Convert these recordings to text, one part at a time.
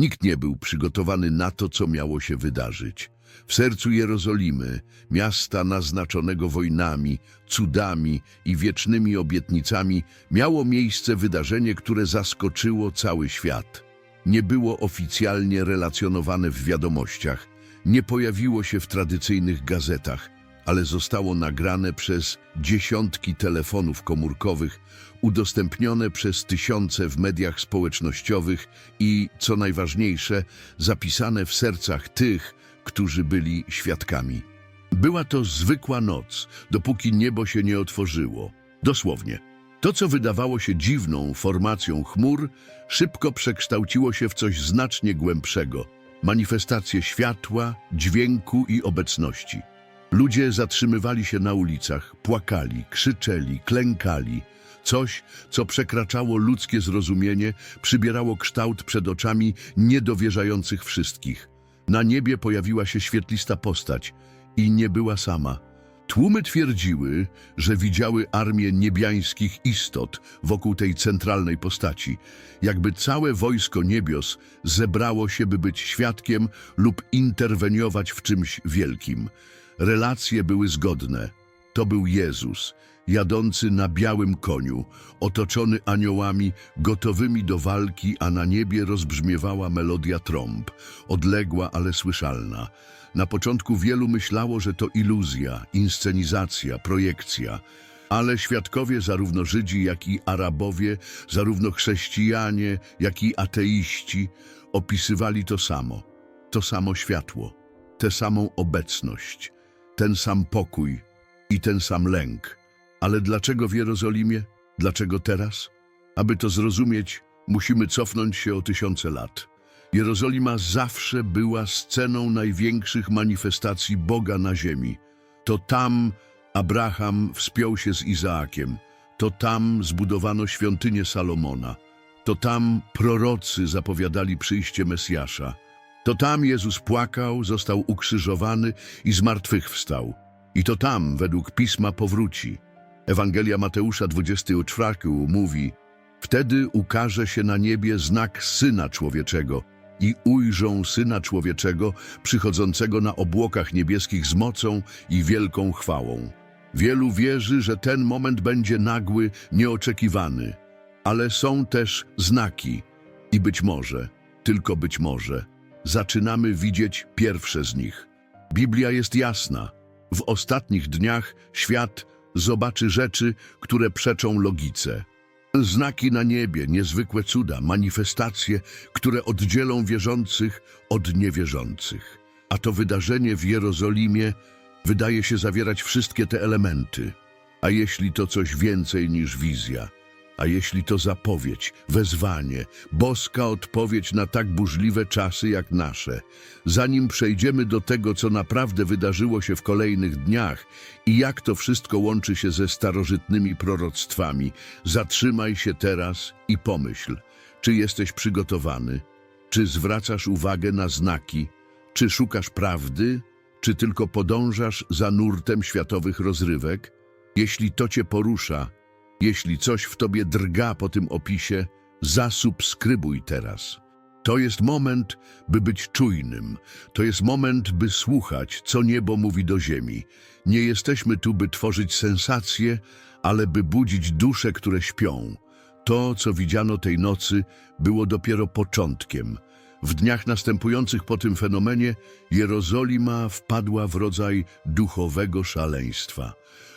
Nikt nie był przygotowany na to, co miało się wydarzyć. W sercu Jerozolimy, miasta naznaczonego wojnami, cudami i wiecznymi obietnicami, miało miejsce wydarzenie, które zaskoczyło cały świat. Nie było oficjalnie relacjonowane w wiadomościach, nie pojawiło się w tradycyjnych gazetach, ale zostało nagrane przez dziesiątki telefonów komórkowych, udostępnione przez tysiące w mediach społecznościowych i, co najważniejsze, zapisane w sercach tych, którzy byli świadkami. Była to zwykła noc, dopóki niebo się nie otworzyło. Dosłownie. To, co wydawało się dziwną formacją chmur, szybko przekształciło się w coś znacznie głębszego manifestację światła, dźwięku i obecności. Ludzie zatrzymywali się na ulicach, płakali, krzyczeli, klękali. Coś, co przekraczało ludzkie zrozumienie, przybierało kształt przed oczami niedowierzających wszystkich. Na niebie pojawiła się świetlista postać i nie była sama. Tłumy twierdziły, że widziały armię niebiańskich istot wokół tej centralnej postaci, jakby całe wojsko niebios zebrało się, by być świadkiem lub interweniować w czymś wielkim. Relacje były zgodne. To był Jezus, jadący na białym koniu, otoczony aniołami gotowymi do walki, a na niebie rozbrzmiewała melodia trąb, odległa, ale słyszalna. Na początku wielu myślało, że to iluzja, inscenizacja, projekcja, ale świadkowie, zarówno Żydzi, jak i Arabowie, zarówno chrześcijanie, jak i ateiści, opisywali to samo, to samo światło, tę samą obecność, ten sam pokój i ten sam lęk. Ale dlaczego w Jerozolimie? Dlaczego teraz? Aby to zrozumieć, musimy cofnąć się o tysiące lat. Jerozolima zawsze była sceną największych manifestacji Boga na ziemi. To tam Abraham wspiął się z Izaakiem. To tam zbudowano świątynię Salomona. To tam prorocy zapowiadali przyjście Mesjasza. To tam Jezus płakał, został ukrzyżowany i zmartwychwstał. I to tam, według Pisma, powróci. Ewangelia Mateusza 24 mówi Wtedy ukaże się na niebie znak Syna Człowieczego i ujrzą Syna Człowieczego przychodzącego na obłokach niebieskich z mocą i wielką chwałą. Wielu wierzy, że ten moment będzie nagły, nieoczekiwany, ale są też znaki i być może, tylko być może, zaczynamy widzieć pierwsze z nich. Biblia jest jasna. W ostatnich dniach świat zobaczy rzeczy, które przeczą logice. Znaki na niebie, niezwykłe cuda, manifestacje, które oddzielą wierzących od niewierzących. A to wydarzenie w Jerozolimie wydaje się zawierać wszystkie te elementy. A jeśli to coś więcej niż wizja? A jeśli to zapowiedź, wezwanie, boska odpowiedź na tak burzliwe czasy jak nasze? Zanim przejdziemy do tego, co naprawdę wydarzyło się w kolejnych dniach i jak to wszystko łączy się ze starożytnymi proroctwami, zatrzymaj się teraz i pomyśl, czy jesteś przygotowany, czy zwracasz uwagę na znaki, czy szukasz prawdy, czy tylko podążasz za nurtem światowych rozrywek? Jeśli to cię porusza, jeśli coś w tobie drga po tym opisie, zasubskrybuj teraz. To jest moment, by być czujnym. To jest moment, by słuchać, co niebo mówi do ziemi. Nie jesteśmy tu, by tworzyć sensacje, ale by budzić dusze, które śpią. To, co widziano tej nocy, było dopiero początkiem. W dniach następujących po tym fenomenie Jerozolima wpadła w rodzaj duchowego szaleństwa.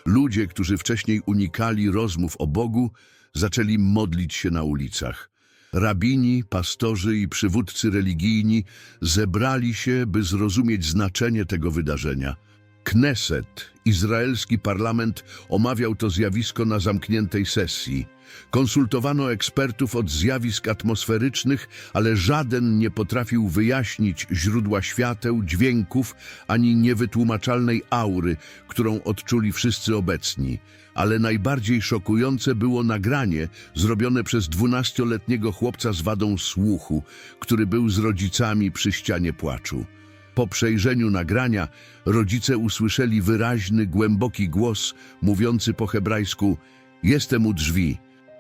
Ludzie, którzy wcześniej unikali rozmów o Bogu, zaczęli modlić się na ulicach. Rabini, pastorzy i przywódcy religijni zebrali się, by zrozumieć znaczenie tego wydarzenia. Kneset, izraelski parlament, omawiał to zjawisko na zamkniętej sesji. Konsultowano ekspertów od zjawisk atmosferycznych, ale żaden nie potrafił wyjaśnić źródła świateł, dźwięków ani niewytłumaczalnej aury, którą odczuli wszyscy obecni. Ale najbardziej szokujące było nagranie zrobione przez dwunastoletniego chłopca z wadą słuchu, który był z rodzicami przy ścianie płaczu. Po przejrzeniu nagrania rodzice usłyszeli wyraźny, głęboki głos mówiący po hebrajsku Jestem u drzwi,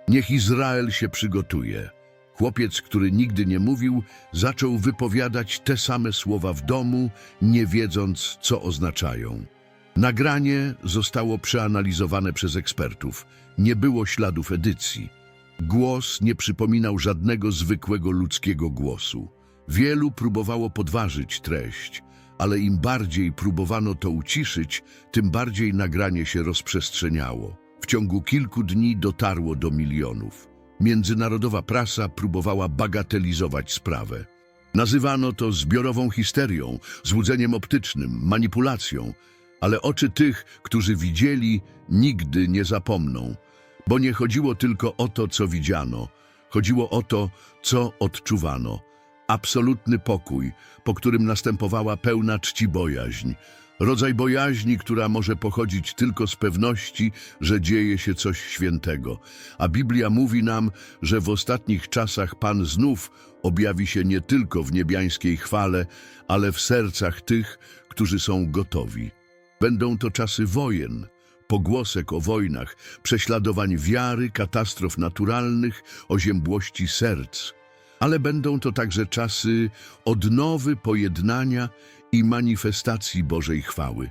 niech Izrael się przygotuje. Chłopiec, który nigdy nie mówił, zaczął wypowiadać te same słowa w domu, nie wiedząc, co oznaczają. Nagranie zostało przeanalizowane przez ekspertów. Nie było śladów edycji. Głos nie przypominał żadnego zwykłego ludzkiego głosu. Wielu próbowało podważyć treść, ale im bardziej próbowano to uciszyć, tym bardziej nagranie się rozprzestrzeniało. W ciągu kilku dni dotarło do milionów. Międzynarodowa prasa próbowała bagatelizować sprawę. Nazywano to zbiorową histerią, złudzeniem optycznym, manipulacją, ale oczy tych, którzy widzieli, nigdy nie zapomną, bo nie chodziło tylko o to, co widziano, chodziło o to, co odczuwano. Absolutny pokój, po którym następowała pełna czci bojaźń. Rodzaj bojaźni, która może pochodzić tylko z pewności, że dzieje się coś świętego. A Biblia mówi nam, że w ostatnich czasach Pan znów objawi się nie tylko w niebiańskiej chwale, ale w sercach tych, którzy są gotowi. Będą to czasy wojen, pogłosek o wojnach, prześladowań wiary, katastrof naturalnych, oziębłości serc. Ale będą to także czasy odnowy, pojednania i manifestacji Bożej chwały.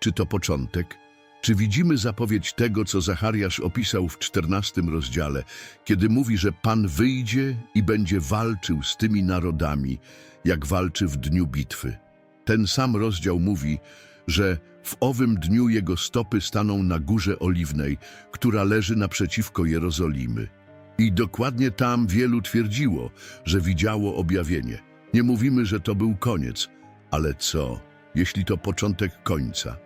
Czy to początek? Czy widzimy zapowiedź tego, co Zachariasz opisał w czternastym rozdziale, kiedy mówi, że Pan wyjdzie i będzie walczył z tymi narodami, jak walczy w dniu bitwy? Ten sam rozdział mówi, że w owym dniu jego stopy staną na górze oliwnej, która leży naprzeciwko Jerozolimy. I dokładnie tam wielu twierdziło, że widziało objawienie. Nie mówimy, że to był koniec, ale co, jeśli to początek końca?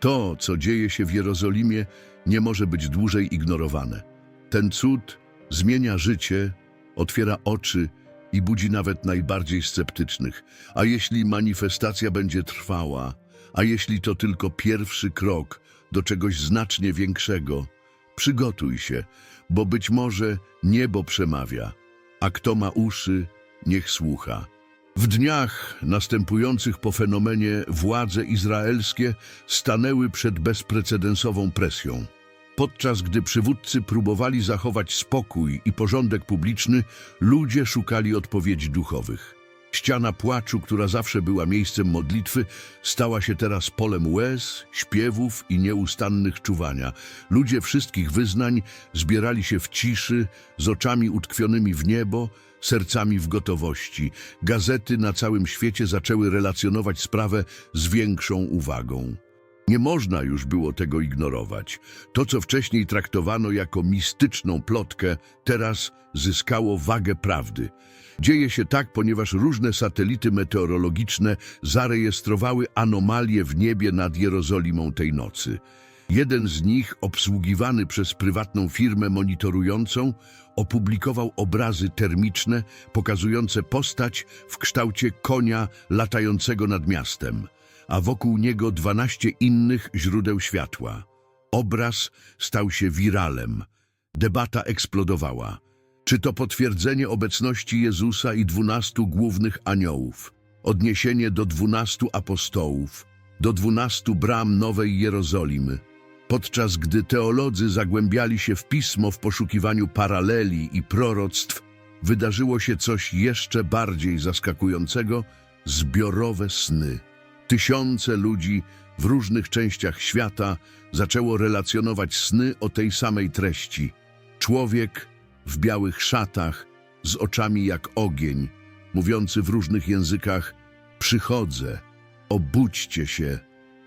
To, co dzieje się w Jerozolimie, nie może być dłużej ignorowane. Ten cud zmienia życie, otwiera oczy i budzi nawet najbardziej sceptycznych. A jeśli manifestacja będzie trwała, a jeśli to tylko pierwszy krok do czegoś znacznie większego, przygotuj się, bo być może niebo przemawia, a kto ma uszy, niech słucha. W dniach następujących po fenomenie władze izraelskie stanęły przed bezprecedensową presją. Podczas gdy przywódcy próbowali zachować spokój i porządek publiczny, ludzie szukali odpowiedzi duchowych. Ściana płaczu, która zawsze była miejscem modlitwy, stała się teraz polem łez, śpiewów i nieustannych czuwania. Ludzie wszystkich wyznań zbierali się w ciszy, z oczami utkwionymi w niebo, sercami w gotowości. Gazety na całym świecie zaczęły relacjonować sprawę z większą uwagą. Nie można już było tego ignorować. To, co wcześniej traktowano jako mistyczną plotkę, teraz zyskało wagę prawdy. Dzieje się tak, ponieważ różne satelity meteorologiczne zarejestrowały anomalie w niebie nad Jerozolimą tej nocy. Jeden z nich, obsługiwany przez prywatną firmę monitorującą, opublikował obrazy termiczne pokazujące postać w kształcie konia latającego nad miastem, a wokół niego 12 innych źródeł światła. Obraz stał się wiralem. Debata eksplodowała. Czy to potwierdzenie obecności Jezusa i dwunastu głównych aniołów, odniesienie do dwunastu apostołów, do dwunastu bram Nowej Jerozolimy, podczas gdy teolodzy zagłębiali się w pismo w poszukiwaniu paraleli i proroctw, wydarzyło się coś jeszcze bardziej zaskakującego zbiorowe sny. Tysiące ludzi w różnych częściach świata zaczęło relacjonować sny o tej samej treści. Człowiek w białych szatach, z oczami jak ogień, mówiący w różnych językach: Przychodzę, obudźcie się.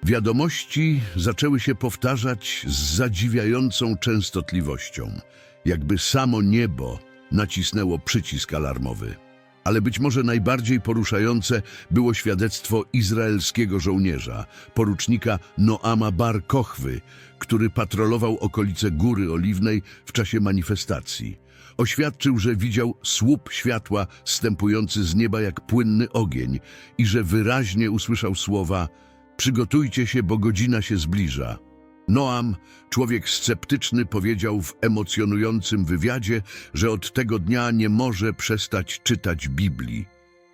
Wiadomości zaczęły się powtarzać z zadziwiającą częstotliwością, jakby samo niebo nacisnęło przycisk alarmowy. Ale być może najbardziej poruszające było świadectwo izraelskiego żołnierza, porucznika Noama Bar Kochwy, który patrolował okolice Góry Oliwnej w czasie manifestacji. Oświadczył, że widział słup światła stępujący z nieba jak płynny ogień i że wyraźnie usłyszał słowa Przygotujcie się, bo godzina się zbliża. Noam, człowiek sceptyczny, powiedział w emocjonującym wywiadzie, że od tego dnia nie może przestać czytać Biblii.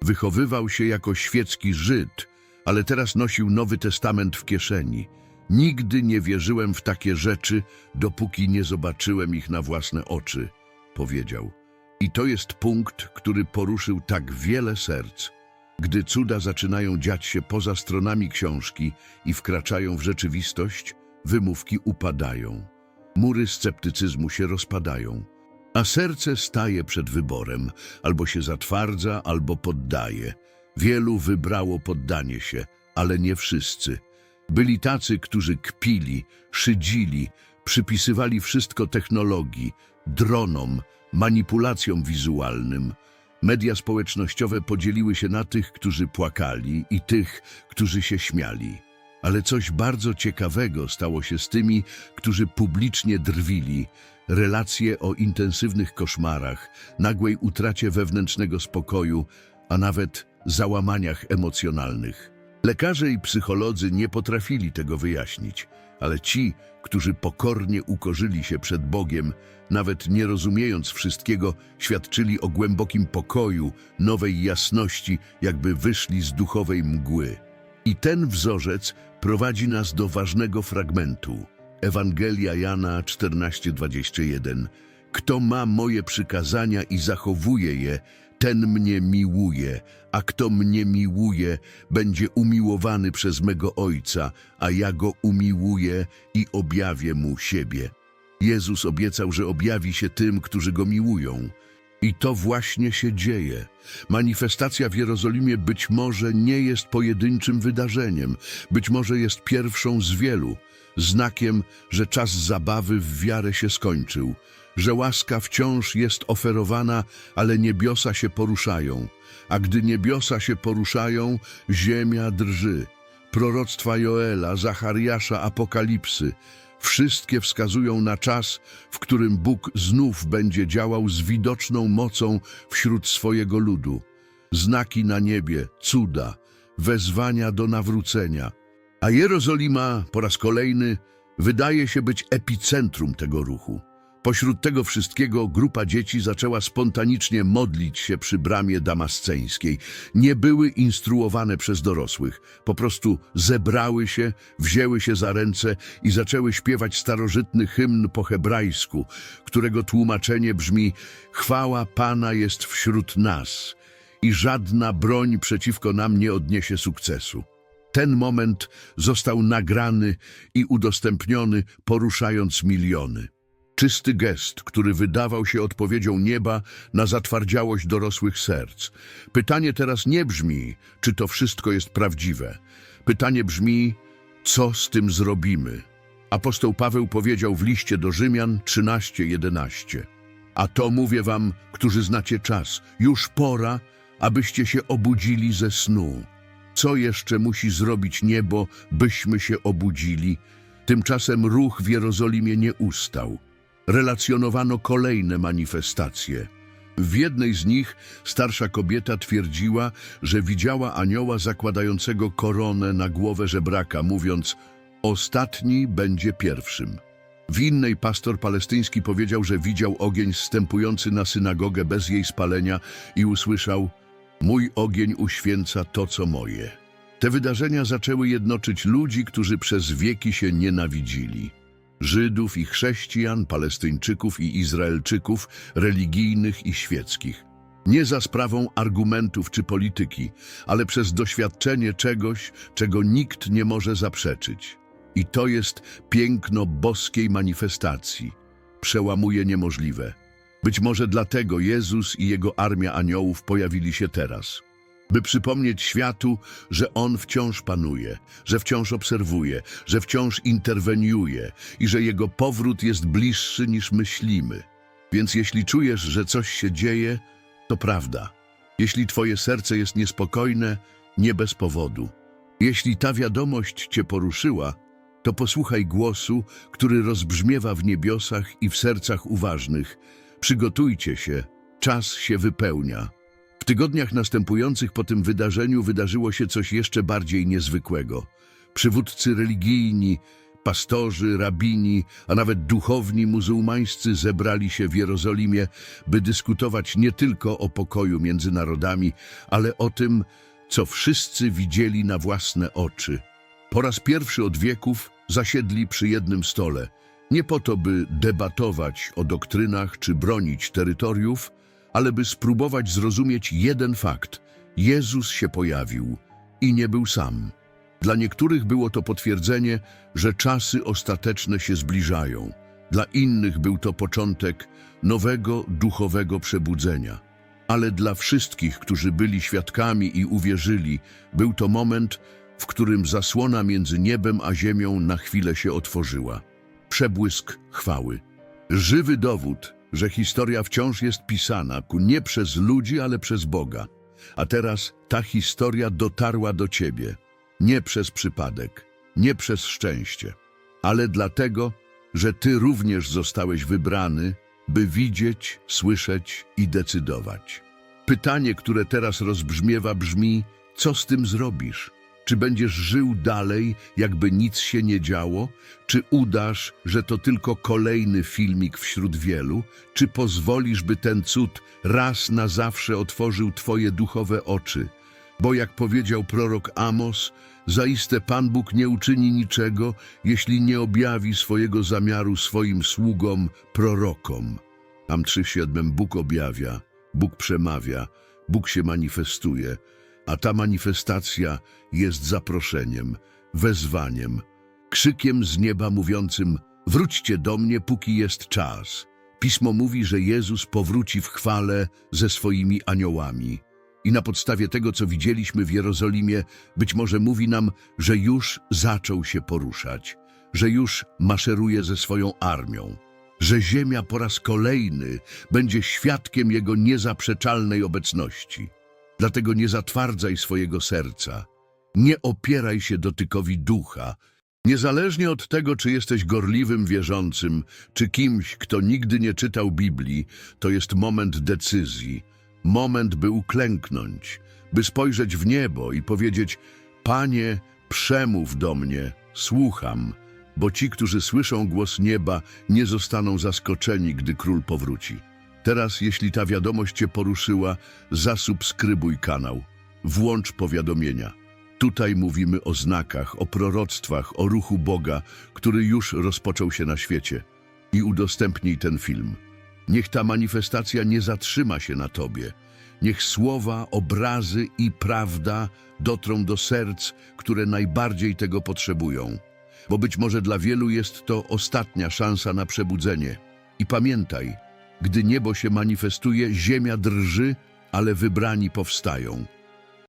Wychowywał się jako świecki Żyd, ale teraz nosił Nowy Testament w kieszeni. Nigdy nie wierzyłem w takie rzeczy, dopóki nie zobaczyłem ich na własne oczy, powiedział. I to jest punkt, który poruszył tak wiele serc. Gdy cuda zaczynają dziać się poza stronami książki i wkraczają w rzeczywistość, wymówki upadają. Mury sceptycyzmu się rozpadają, a serce staje przed wyborem, albo się zatwardza, albo poddaje. Wielu wybrało poddanie się, ale nie wszyscy. Byli tacy, którzy kpili, szydzili, przypisywali wszystko technologii, dronom, manipulacjom wizualnym. Media społecznościowe podzieliły się na tych, którzy płakali i tych, którzy się śmiali. Ale coś bardzo ciekawego stało się z tymi, którzy publicznie drwili. Relacje o intensywnych koszmarach, nagłej utracie wewnętrznego spokoju, a nawet załamaniach emocjonalnych. Lekarze i psycholodzy nie potrafili tego wyjaśnić, ale ci, którzy pokornie ukorzyli się przed Bogiem, nawet nie rozumiejąc wszystkiego, świadczyli o głębokim pokoju, nowej jasności, jakby wyszli z duchowej mgły. I ten wzorzec prowadzi nas do ważnego fragmentu. Ewangelia Jana 14:21. Kto ma moje przykazania i zachowuje je, ten mnie miłuje, a kto mnie miłuje, będzie umiłowany przez mego Ojca, a ja go umiłuję i objawię mu siebie. Jezus obiecał, że objawi się tym, którzy go miłują. I to właśnie się dzieje. Manifestacja w Jerozolimie być może nie jest pojedynczym wydarzeniem, być może jest pierwszą z wielu, znakiem, że czas zabawy w wiarę się skończył, że łaska wciąż jest oferowana, ale niebiosa się poruszają, a gdy niebiosa się poruszają, ziemia drży. Proroctwa Joela, Zachariasza, Apokalipsy, Wszystkie wskazują na czas, w którym Bóg znów będzie działał z widoczną mocą wśród swojego ludu. Znaki na niebie, cuda, wezwania do nawrócenia. A Jerozolima po raz kolejny wydaje się być epicentrum tego ruchu. Pośród tego wszystkiego grupa dzieci zaczęła spontanicznie modlić się przy bramie damasceńskiej. Nie były instruowane przez dorosłych. Po prostu zebrały się, wzięły się za ręce i zaczęły śpiewać starożytny hymn po hebrajsku, którego tłumaczenie brzmi Chwała Pana jest wśród nas i żadna broń przeciwko nam nie odniesie sukcesu. Ten moment został nagrany i udostępniony, poruszając miliony. Czysty gest, który wydawał się odpowiedzią nieba na zatwardziałość dorosłych serc. Pytanie teraz nie brzmi, czy to wszystko jest prawdziwe. Pytanie brzmi, co z tym zrobimy? Apostoł Paweł powiedział w liście do Rzymian 13:11. A to mówię wam, którzy znacie czas, już pora, abyście się obudzili ze snu. Co jeszcze musi zrobić niebo, byśmy się obudzili? Tymczasem ruch w Jerozolimie nie ustał relacjonowano kolejne manifestacje. W jednej z nich starsza kobieta twierdziła, że widziała anioła zakładającego koronę na głowę żebraka, mówiąc ostatni będzie pierwszym. W innej pastor palestyński powiedział, że widział ogień zstępujący na synagogę bez jej spalenia i usłyszał Mój ogień uświęca to, co moje. Te wydarzenia zaczęły jednoczyć ludzi, którzy przez wieki się nienawidzili. Żydów i chrześcijan, Palestyńczyków i Izraelczyków, religijnych i świeckich. Nie za sprawą argumentów czy polityki, ale przez doświadczenie czegoś, czego nikt nie może zaprzeczyć. I to jest piękno boskiej manifestacji. Przełamuje niemożliwe. Być może dlatego Jezus i jego armia aniołów pojawili się teraz by przypomnieć światu, że On wciąż panuje, że wciąż obserwuje, że wciąż interweniuje i że Jego powrót jest bliższy niż myślimy. Więc jeśli czujesz, że coś się dzieje, to prawda. Jeśli Twoje serce jest niespokojne, nie bez powodu. Jeśli ta wiadomość Cię poruszyła, to posłuchaj głosu, który rozbrzmiewa w niebiosach i w sercach uważnych. Przygotujcie się, czas się wypełnia. Tygodniach następujących po tym wydarzeniu wydarzyło się coś jeszcze bardziej niezwykłego. Przywódcy religijni, pastorzy, rabini, a nawet duchowni muzułmańscy zebrali się w Jerozolimie, by dyskutować nie tylko o pokoju między narodami, ale o tym, co wszyscy widzieli na własne oczy. Po raz pierwszy od wieków zasiedli przy jednym stole, nie po to, by debatować o doktrynach czy bronić terytoriów, ale by spróbować zrozumieć jeden fakt. Jezus się pojawił i nie był sam. Dla niektórych było to potwierdzenie, że czasy ostateczne się zbliżają. Dla innych był to początek nowego duchowego przebudzenia. Ale dla wszystkich, którzy byli świadkami i uwierzyli, był to moment, w którym zasłona między niebem a ziemią na chwilę się otworzyła. Przebłysk chwały. Żywy dowód, że historia wciąż jest pisana ku nie przez ludzi, ale przez Boga. A teraz ta historia dotarła do ciebie. Nie przez przypadek, nie przez szczęście, ale dlatego, że ty również zostałeś wybrany, by widzieć, słyszeć i decydować. Pytanie, które teraz rozbrzmiewa, brzmi: co z tym zrobisz? Czy będziesz żył dalej, jakby nic się nie działo? Czy udasz, że to tylko kolejny filmik wśród wielu? Czy pozwolisz, by ten cud raz na zawsze otworzył twoje duchowe oczy? Bo jak powiedział prorok Amos, zaiste Pan Bóg nie uczyni niczego, jeśli nie objawi swojego zamiaru swoim sługom, prorokom. Tam 3.7 Bóg objawia, Bóg przemawia, Bóg się manifestuje, a ta manifestacja jest zaproszeniem, wezwaniem, krzykiem z nieba mówiącym wróćcie do mnie, póki jest czas. Pismo mówi, że Jezus powróci w chwale ze swoimi aniołami. I na podstawie tego, co widzieliśmy w Jerozolimie, być może mówi nam, że już zaczął się poruszać, że już maszeruje ze swoją armią, że ziemia po raz kolejny będzie świadkiem Jego niezaprzeczalnej obecności. Dlatego nie zatwardzaj swojego serca, nie opieraj się dotykowi ducha, Niezależnie od tego, czy jesteś gorliwym wierzącym, czy kimś, kto nigdy nie czytał Biblii, to jest moment decyzji, moment, by uklęknąć, by spojrzeć w niebo i powiedzieć: Panie, przemów do mnie, słucham, bo ci, którzy słyszą głos nieba, nie zostaną zaskoczeni, gdy król powróci. Teraz, jeśli ta wiadomość Cię poruszyła, zasubskrybuj kanał, włącz powiadomienia. Tutaj mówimy o znakach, o proroctwach, o ruchu Boga, który już rozpoczął się na świecie. I udostępnij ten film. Niech ta manifestacja nie zatrzyma się na Tobie. Niech słowa, obrazy i prawda dotrą do serc, które najbardziej tego potrzebują. Bo być może dla wielu jest to ostatnia szansa na przebudzenie. I pamiętaj, gdy niebo się manifestuje, ziemia drży, ale wybrani powstają.